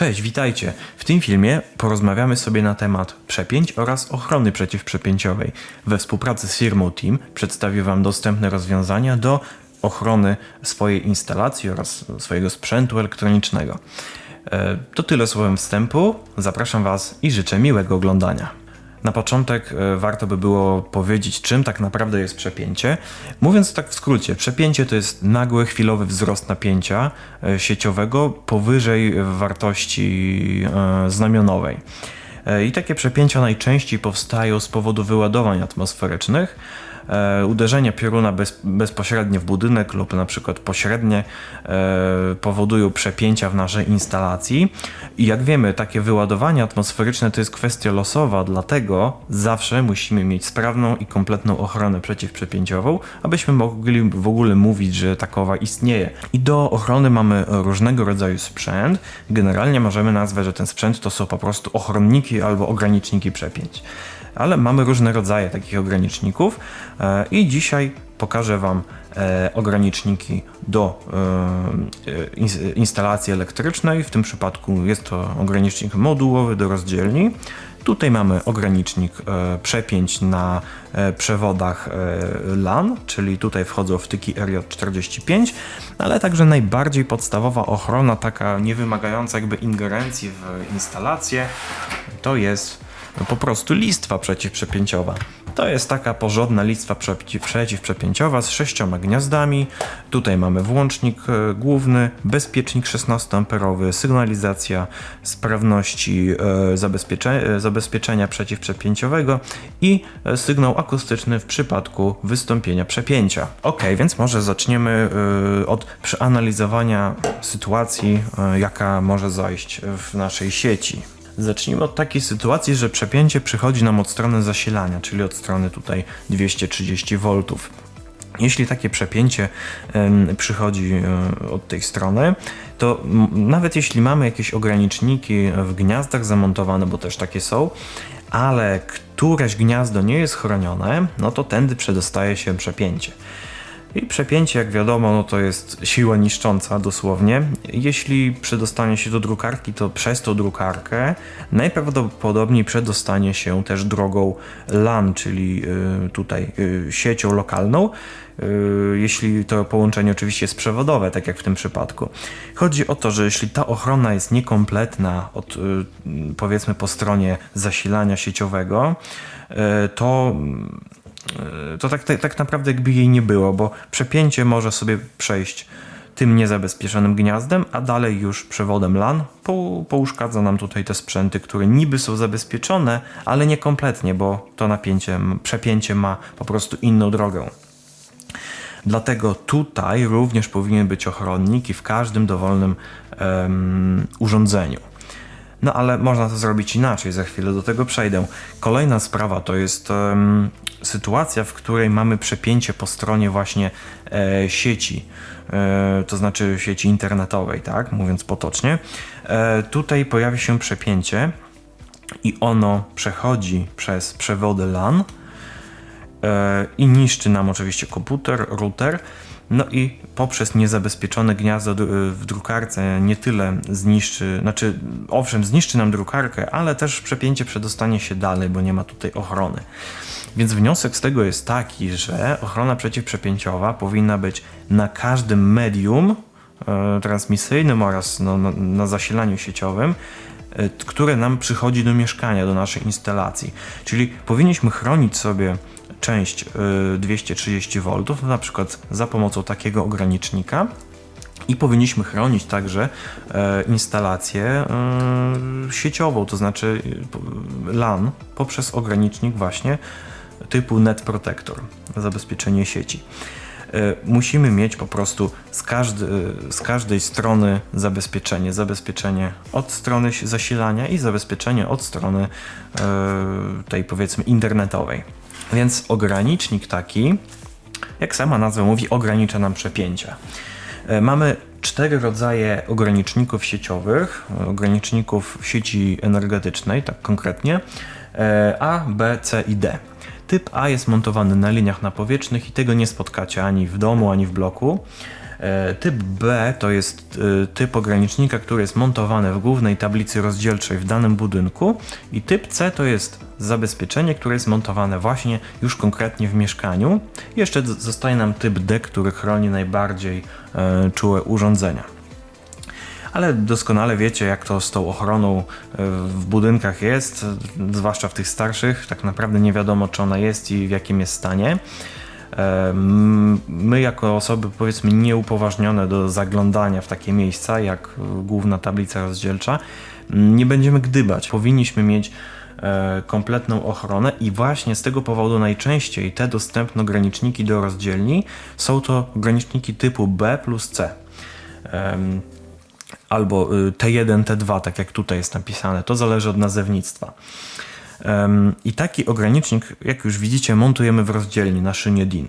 Cześć, witajcie. W tym filmie porozmawiamy sobie na temat przepięć oraz ochrony przeciwprzepięciowej. We współpracy z firmą Team przedstawię Wam dostępne rozwiązania do ochrony swojej instalacji oraz swojego sprzętu elektronicznego. E, To tyle słowem wstępu. Zapraszam Was i życzę miłego oglądania. Na początek e, warto by było powiedzieć, czym tak naprawdę jest przepięcie. Mówiąc tak w skrócie, przepięcie to jest nagły, chwilowy wzrost napięcia e, sieciowego powyżej wartości e, znamionowej. I takie przepięcia najczęściej powstają z powodu wyładowań atmosferycznych, e, uderzenia pioruna bez, bezpośrednie w budynek lub na przykład pośrednie e, powodują przepięcia w naszej instalacji. I jak wiemy, takie wyładowanie atmosferyczne to jest kwestia losowa, dlatego zawsze musimy mieć sprawną i kompletną ochronę przeciwprzepięciową, abyśmy mogli w ogóle mówić, że takowa istnieje. I do ochrony mamy różnego rodzaju sprzęt. Generalnie możemy nazwać, że ten sprzęt to są po prostu ochronniki albo ograniczniki przepięć ale mamy różne rodzaje takich ograniczników e, i dzisiaj pokażę Wam e, ograniczniki do e, ins- instalacji elektrycznej. W tym przypadku jest to ogranicznik modułowy do rozdzielni. Tutaj mamy ogranicznik przepięć na przewodach LAN, czyli tutaj wchodzą wtyki RJ45, ale także najbardziej podstawowa ochrona, taka nie wymagająca jakby ingerencji w instalację, to jest po prostu listwa przeciwprzepięciowa. To jest taka porządna listwa przeci- przeciwprzepięciowa z sześcioma gniazdami. Tutaj mamy włącznik e, główny, bezpiecznik 16A, sygnalizacja sprawności e, e, zabezpieczenia przeciwprzepięciowego i sygnał akustyczny w przypadku wystąpienia przepięcia. Ok, więc może zaczniemy od przeanalizowania sytuacji, jaka może zajść w naszej sieci. Zacznijmy od takiej sytuacji, że przepięcie przychodzi nam od strony zasilania, czyli od strony tutaj 230 V. Jeśli takie przepięcie przychodzi e, od tej strony, to nawet jeśli mamy jakieś ograniczniki w gniazdach zamontowane, bo też takie są, ale któreś gniazdo nie jest chronione, no to tędy przedostaje się przepięcie. I przepięcie, jak wiadomo, no to jest siła niszcząca dosłownie. Jeśli przedostanie się do drukarki, to przez tą drukarkę najprawdopodobniej przedostanie się też drogą LAN, czyli y, tutaj y, siecią lokalną. y, Jeśli to połączenie oczywiście jest przewodowe, tak jak w tym przypadku. Chodzi o to, że jeśli ta ochrona jest niekompletna od powiedzmy po stronie zasilania sieciowego, to to tak, tak, tak naprawdę jakby jej nie było, bo przepięcie może sobie przejść tym niezabezpieczonym gniazdem, a dalej już przewodem LAN po, pouszkadza nam tutaj te sprzęty, które niby są zabezpieczone, ale niekompletnie, bo to napięcie, przepięcie ma po prostu inną drogę. Dlatego tutaj również powinien być ochronnik i w każdym dowolnym em, urządzeniu. No ale można to zrobić inaczej, za chwilę do tego przejdę. Kolejna sprawa to jest em, sytuacja, w której mamy przepięcie po stronie właśnie e, sieci, e, to znaczy sieci internetowej, tak, mówiąc potocznie. E, tutaj pojawia się przepięcie i ono przechodzi przez przewody LAN e, i niszczy nam oczywiście komputer, router. No i poprzez niezabezpieczone gniazdo w drukarce nie tyle zniszczy, znaczy owszem, zniszczy nam drukarkę, ale też przepięcie przedostanie się dalej, bo nie ma tutaj ochrony. Więc wniosek z tego jest taki, że ochrona przeciwprzepięciowa powinna być na każdym medium e, transmisyjnym oraz no, na, na zasilaniu sieciowym, e, które nam przychodzi do mieszkania, do naszej instalacji. Czyli powinniśmy chronić sobie część y, 230 V, na przykład za pomocą takiego ogranicznika. I powinniśmy chronić także e, instalację e, sieciową, to znaczy e, LAN, poprzez ogranicznik właśnie typu Net Protector, zabezpieczenie sieci. E, Musimy mieć po prostu z, każdy, z każdej strony zabezpieczenie. Zabezpieczenie od strony si- zasilania i zabezpieczenie od strony e, tej powiedzmy internetowej. Więc ogranicznik taki, jak sama nazwa mówi, ogranicza nam przepięcia. E, Mamy cztery rodzaje ograniczników sieciowych, ograniczników sieci energetycznej, tak konkretnie, A, B, C i D. Typ A jest montowany na liniach napowietrznych i tego nie spotkacie ani w domu, ani w bloku. E, Typ B to jest e, typ ogranicznika, który jest montowany w głównej tablicy rozdzielczej w danym budynku i typ C to jest zabezpieczenie, które jest montowane właśnie już konkretnie w mieszkaniu. Jeszcze zostaje nam typ D, który chroni najbardziej e, czułe urządzenia. Ale doskonale wiecie, jak to z tą ochroną e, w budynkach jest, zwłaszcza w tych starszych. Tak naprawdę nie wiadomo, czy ona jest i w jakim jest stanie. E, My, jako osoby powiedzmy nieupoważnione do zaglądania w takie miejsca, jak e, główna tablica rozdzielcza, nie będziemy gdybać. Powinniśmy mieć kompletną ochronę i właśnie z tego powodu najczęściej te dostępne ograniczniki do rozdzielni są to ograniczniki typu B plus C. Albo y, T1, T2, tak jak tutaj jest napisane. To zależy od nazewnictwa. I taki ogranicznik, jak już widzicie, montujemy w rozdzielni na szynie DIN.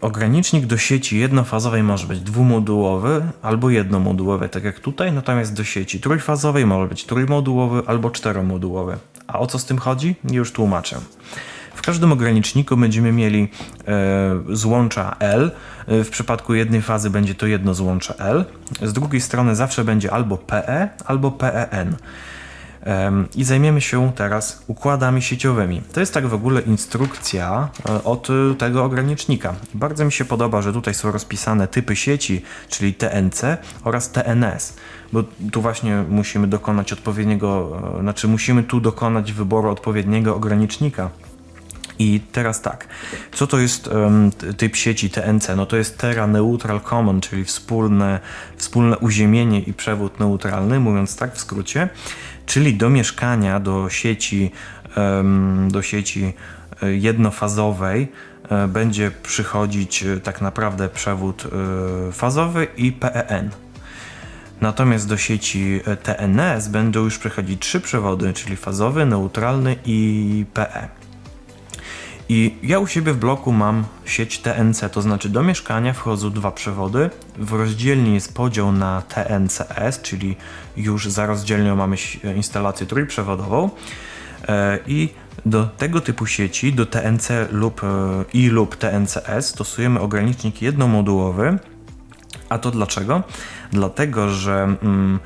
Ogranicznik do sieci jednofazowej może być dwumodułowy albo jednomodułowy, tak jak tutaj, natomiast do sieci trójfazowej może być trójmodułowy albo czteromodułowy. A o co z tym chodzi? Już tłumaczę. W każdym ograniczniku będziemy mieli e, złącza L. E, W przypadku jednej fazy będzie to jedno złącze L. Z drugiej strony zawsze będzie albo PE, albo PEN. I zajmiemy się teraz układami sieciowymi. To jest tak w ogóle instrukcja e, od tego ogranicznika. Bardzo mi się podoba, że tutaj są rozpisane typy sieci, czyli TNC oraz TNS, bo tu właśnie musimy dokonać odpowiedniego, e, znaczy musimy tu dokonać wyboru odpowiedniego ogranicznika. I teraz tak, co to jest t- typ sieci TNC? No to jest Terra Neutral Common, czyli wspólne, wspólne uziemienie i przewód neutralny, mówiąc tak w skrócie, czyli do mieszkania, do sieci, em, do sieci e, jednofazowej e, będzie przychodzić e, tak naprawdę przewód fazowy i PEN. Natomiast do sieci TNS będą już przychodzić trzy przewody, czyli fazowy, neutralny i PE. I ja u siebie w bloku mam sieć TNC, to znaczy do mieszkania wchodzą dwa przewody. W rozdzielni jest podział na TNCS, czyli już za rozdzielnią mamy instalację trójprzewodową. E, I do tego typu sieci, do TNC lub e, i lub TNCS stosujemy ogranicznik jednomodułowy. A to dlaczego? Dlatego, że mm,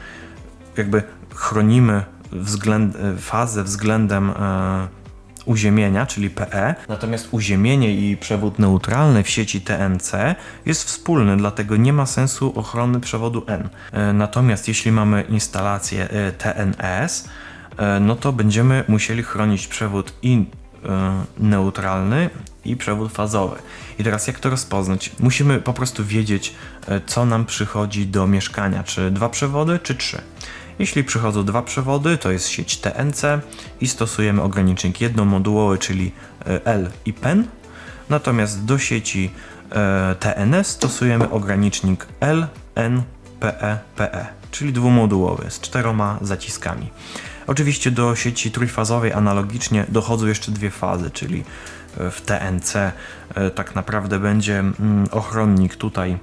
jakby chronimy względ, fazę względem e, uziemienia, czyli PE. Natomiast uziemienie i przewód neutralny w sieci TNC jest wspólny, dlatego nie ma sensu ochrony przewodu N. E, Natomiast jeśli mamy instalację e, TNS, e, no to będziemy musieli chronić przewód i neutralny i przewód fazowy. I teraz jak to rozpoznać? Musimy po prostu wiedzieć, co nam przychodzi do mieszkania, czy dwa przewody, czy trzy. Jeśli przychodzą dwa przewody, to jest sieć TNC i stosujemy ogranicznik jednomodułowy, czyli e, L i PEN. Natomiast do sieci e, TNS stosujemy ogranicznik L, N, PE, PE, czyli dwumodułowy z czteroma zaciskami. Oczywiście do sieci trójfazowej analogicznie dochodzą jeszcze dwie fazy, czyli e, w TNC e, tak naprawdę będzie mm, ochronnik tutaj e,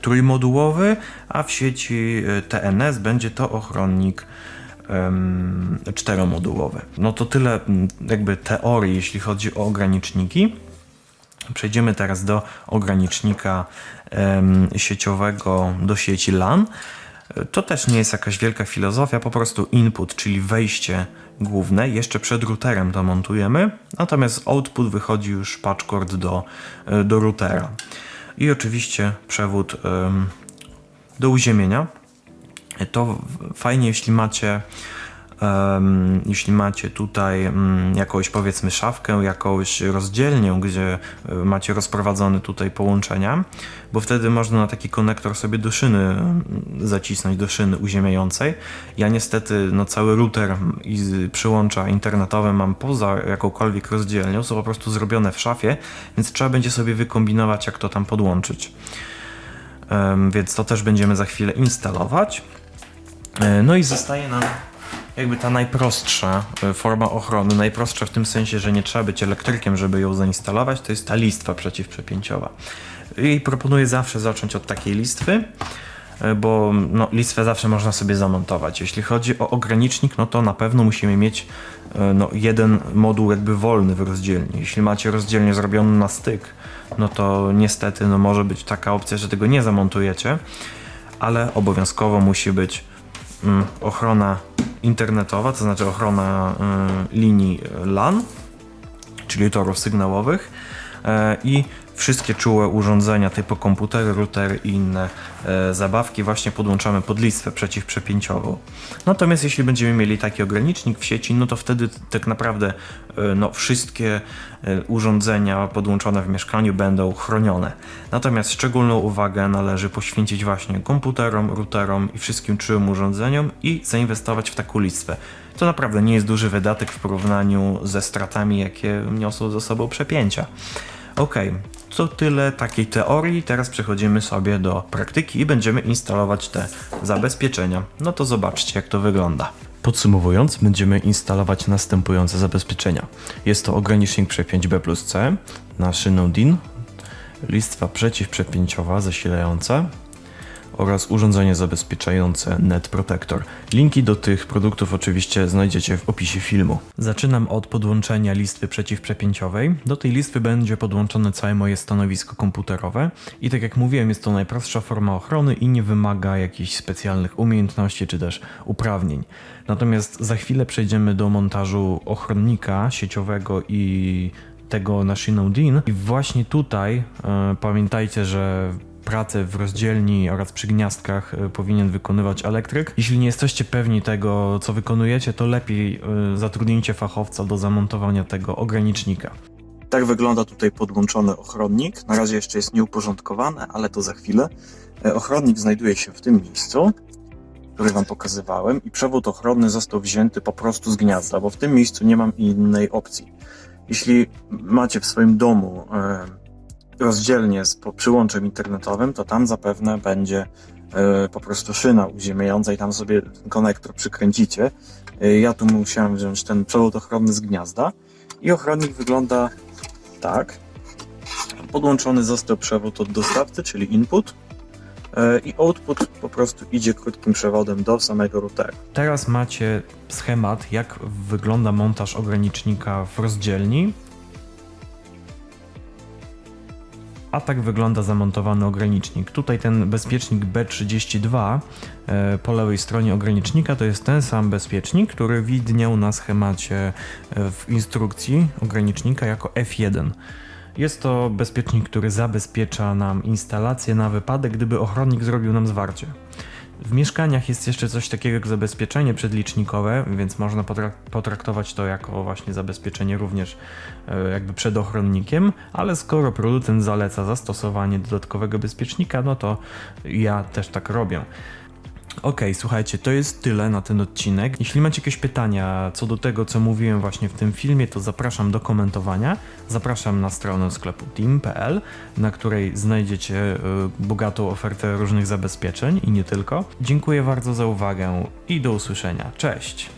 trójmodułowy, a w sieci e, TNS będzie to ochronnik czteromodułowy. No to tyle jakby teorii, jeśli chodzi o ograniczniki. Przejdziemy teraz do ogranicznika sieciowego do sieci LAN. E, To też nie jest jakaś wielka filozofia, po prostu input, czyli wejście główne. Jeszcze przed routerem to montujemy, natomiast output wychodzi już patchcord do, e, do routera. I oczywiście przewód do uziemienia. To fajnie, jeśli macie, jeśli macie tutaj mm, jakąś powiedzmy szafkę, jakąś rozdzielnię, gdzie e, macie rozprowadzone tutaj połączenia, bo wtedy można na taki konektor sobie do szyny mm, zacisnąć, do szyny uziemiającej. Ja niestety no, cały router i przyłącza internetowe mam poza jakąkolwiek rozdzielnią, są po prostu zrobione w szafie, więc trzeba będzie sobie wykombinować, jak to tam podłączyć. Więc to też będziemy za chwilę instalować. E, No i zostaje nam jakby ta najprostsza e, forma ochrony, najprostsza w tym sensie, że nie trzeba być elektrykiem, żeby ją zainstalować, to jest ta listwa przeciwprzepięciowa. I proponuję zawsze zacząć od takiej listwy. e, bo no, listwę zawsze można sobie zamontować. Jeśli chodzi o ogranicznik, no to na pewno musimy mieć e, no, jeden moduł jakby wolny w rozdzielni. Jeśli macie rozdzielnie zrobiony na styk, no to niestety no, może być taka opcja, że tego nie zamontujecie, ale obowiązkowo musi być mm, ochrona internetowa, to znaczy ochrona y, linii LAN, czyli torów sygnałowych e, i wszystkie czułe urządzenia typu komputery, routery i inne e, zabawki właśnie podłączamy pod listwę przeciwprzepięciową. Natomiast jeśli będziemy mieli taki ogranicznik w sieci, no to wtedy tak naprawdę e, no, wszystkie e, urządzenia podłączone w mieszkaniu będą chronione. Natomiast szczególną uwagę należy poświęcić właśnie komputerom, routerom i wszystkim czułym urządzeniom i zainwestować w taką listwę. To naprawdę nie jest duży wydatek w porównaniu ze stratami, jakie niosą ze sobą przepięcia. Ok, to tyle takiej teorii. Teraz przechodzimy sobie do praktyki i będziemy instalować te zabezpieczenia. No to zobaczcie, jak to wygląda. Podsumowując, będziemy instalować następujące zabezpieczenia. Jest to ogranicznik przepięć B plus C na szynę DIN, listwa przeciwprzepięciowa zasilająca, oraz urządzenie zabezpieczające Net Protector. Linki do tych produktów oczywiście znajdziecie w opisie filmu. Zaczynam od podłączenia listwy przeciwprzepięciowej. Do tej listwy będzie podłączone całe moje stanowisko komputerowe i tak jak mówiłem jest to najprostsza forma ochrony i nie wymaga jakichś specjalnych umiejętności czy też uprawnień. Natomiast za chwilę przejdziemy do montażu ochronnika sieciowego i tego na szyną DIN i właśnie tutaj e, pamiętajcie, że pracę w rozdzielni oraz przy gniazdkach y, powinien wykonywać elektryk. Jeśli nie jesteście pewni tego, co wykonujecie, to lepiej y, zatrudnijcie fachowca do zamontowania tego ogranicznika. Tak wygląda tutaj podłączony ochronnik. Na razie jeszcze jest nieuporządkowany, ale to za chwilę. E, Ochronnik znajduje się w tym miejscu, który Wam pokazywałem, i przewód ochronny został wzięty po prostu z gniazda, bo w tym miejscu nie mam innej opcji. Jeśli macie w swoim domu e, rozdzielnie z przyłączem internetowym, to tam zapewne będzie e, po prostu szyna uziemiająca i tam sobie ten konektor przykręcicie. E, Ja tu musiałem wziąć ten przewód ochronny z gniazda i ochronnik wygląda tak. Podłączony został przewód od dostawcy, czyli input e, i output po prostu idzie krótkim przewodem do samego routera. Teraz macie schemat, jak wygląda montaż ogranicznika w rozdzielni. A tak wygląda zamontowany ogranicznik. Tutaj ten bezpiecznik B32 e, po lewej stronie ogranicznika to jest ten sam bezpiecznik, który widniał na schemacie e, w instrukcji ogranicznika jako F1. Jest to bezpiecznik, który zabezpiecza nam instalację na wypadek, gdyby ochronnik zrobił nam zwarcie. W mieszkaniach jest jeszcze coś takiego jak zabezpieczenie przedlicznikowe, więc można potrak- potraktować to jako właśnie zabezpieczenie również e, jakby przed ochronnikiem, ale skoro producent zaleca zastosowanie dodatkowego bezpiecznika, no to ja też tak robię. Ok, słuchajcie, to jest tyle na ten odcinek. Jeśli macie jakieś pytania co do tego, co mówiłem właśnie w tym filmie, to zapraszam do komentowania. Zapraszam na stronę sklepu team.pl, na której znajdziecie y, bogatą ofertę różnych zabezpieczeń i nie tylko. Dziękuję bardzo za uwagę i do usłyszenia. Cześć!